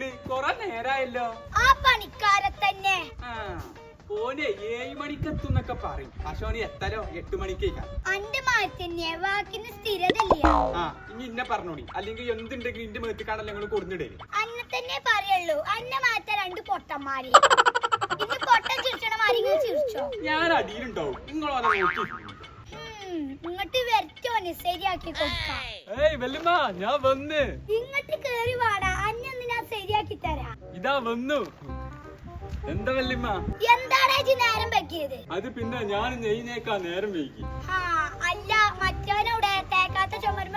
വിളിക്കണ് കൊറേ നേരായല്ലോ. ആ പണിക്കാരെ തന്നെ. ആ ഓനെ ഏഴ് മണിക്കെത്തുന്നൊക്കെ പറയും. പക്ഷെ ഓന് എത്തലോ എട്ട് മണിക്കേക്കാ. അന്റെ മാറ്റന്നെ വാക്കിന് സ്ഥിരതയില്ല. ആ ഇനി ഇന്നെ പറഞ്ഞോടി. അല്ലെങ്കിൽ എന്തുണ്ടെങ്കിലും ഇന്റെ മേത്തിക്കാണല്ലോ ഞങ്ങൾ കൊടുന്നിടേ അന്നെ തന്നെ പറയുള്ളൂ. അന്നെ മാറ്റ രണ്ട് പൊട്ടന്മാര്. ഇനി പൊട്ടൻ ചിരിച്ചണ മാരിങ്ങൾ ചിരിച്ചോ? ഞാൻ അടിയിലുണ്ടാവും. നിങ്ങളോനെ നോക്കി ഉം, ഇങ്ങട്ട് വരച്ചോന് ശരിയാക്കി കൊടുക്കാം. ഏയ് വെല്ലുമ്മ ഞാൻ വന്ന്. ഇങ്ങട്ട് കേറി വാടാ. തരാം ഇതാ വന്നു. എന്താ വല്ലിമ്മ എന്താണ് ഇജ്ജ് നേരം വെക്കിയത്? അത് പിന്നെ ഞാൻ നെയ്നേക്കാ നേരം വെക്കി ആ അല്ല മറ്റവനവിടെ തേക്കാത്ത ചുമരുമ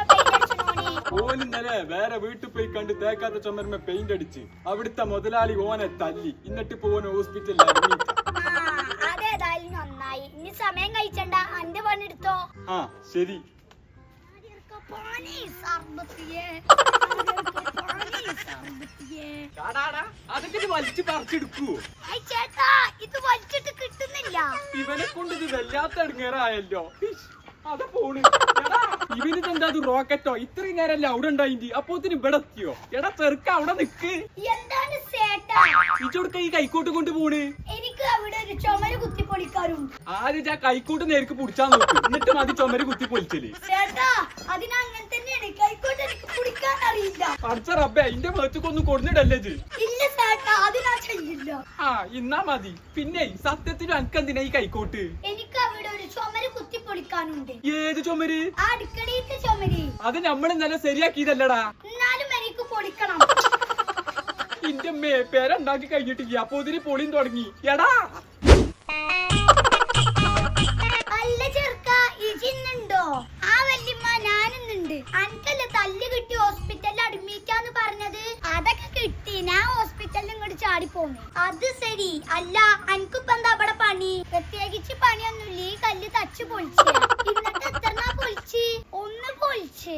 ഇന്നലെ വേറെ വീട്ടിൽ പോയി കണ്ട് തേക്കാത്ത ചുമരുമ പെയിന്റ് അടിച്ച് അവിടുത്തെ മുതലാളി ഓനെ തല്ലി. എന്നിട്ട് പോവാൻ ഹോസ്പിറ്റലിൽ ആ അതേതായാലും നന്നായി. ഇനി സമയം കഴിച്ചണ്ട അന്റെ പണിയെടുത്തോ ആ ശരി. സർബത്തിയെ അതൊക്കെ വലിച്ചു പറിച്ചെടുക്കൂ. ഐ ചേട്ടാ ഇത് വലിച്ചിട്ട് കിട്ടുന്നില്ല. ഇവനെ കൊണ്ട് ഇത് വല്ലാത്ത ഇടങ്ങേറായല്ലോ അത് അതാ പോണ് ഇവനിത് എന്താ ഇത് റോക്കറ്റോ ഇത്രയും നേരല്ലേ അവിടെ ഉണ്ടായി അപ്പോത്തിന് ഇവിടെ എത്തിയോ? എടാ ചെറുക്ക അവിടെ നിക്ക്. എന്താണ് ചേട്ടാ? ഇച്ചോടുക്ക ഈ കൈക്കോട്ട് കൊണ്ട് പോണ്? ചുമര് കുത്തിപ്പൊളിക്കാറുണ്ട് ആദ്യം ആ കൈക്കോട്ട് നേർക്ക് പിടിച്ചാ നോക്കും? എന്നിട്ട് മതി ചുമര് കുത്തി പൊളിച്ചൽ ചേട്ടാ അതിനങ്ങനെ തന്നെയാണ്. കൈക്കോട്ട് എനിക്ക് പിടിക്കാൻ അറിയില്ല. പഠിച്ച റബ്ബേ അതിന്റെ മേത്തക്കൊന്നും കൊടുന്നിടല്ലേ ഇത്? ഇല്ല ചേട്ടാ അതിനാ ചെയ്യില്ല. ആ ഇന്നാ മതി. പിന്നെ സത്യത്തിനും അനക്കെന്തിനാ ഈ കൈക്കോട്ട്? എനിക്ക് അവിടെ ഒരു ചുമര് കുത്തിപ്പൊളിക്കാനുണ്ട്. ഏത് ചുമര്? ആ അടുക്കളയിലത്തെ ചുമര്. അത് നമ്മൾ ഇന്നലെ ശരിയാക്കിയതല്ലടാ. ഇന്റെ അമ്മേ പേരുണ്ടാക്കി കഴിഞ്ഞിട്ടില്ല. അപ്പൊ ഇതിന് പൊളിയും തുടങ്ങി. എടാ! അല്ല ചെറുക്ക ഇജിന്നുണ്ടോ ആ വല്യമ്മ ഞാനിന്നുണ്ട്. അനക്കല്ല തല്ല് കിട്ടി ഹോസ്പിറ്റലിൽ അഡ്മിറ്റാന്ന് പറഞ്ഞത്? അതൊക്കെ കിട്ടി. ഞാൻ ഹോസ്പിറ്റലിൽ ഇങ്ങോട്ട് ചാടി പോന്നു അത് ശരി. അല്ല അനക്കിപ്പ എന്താ അവിടെ പണി? പ്രത്യേകിച്ച് പണിയൊന്നുമില്ല. ഈ കല്ല് തച്ചു പൊളിച്ച്. ഇന്നത്തെ എത്ര പൊളിച്ച്? ഒന്ന് പൊളിച്ച്.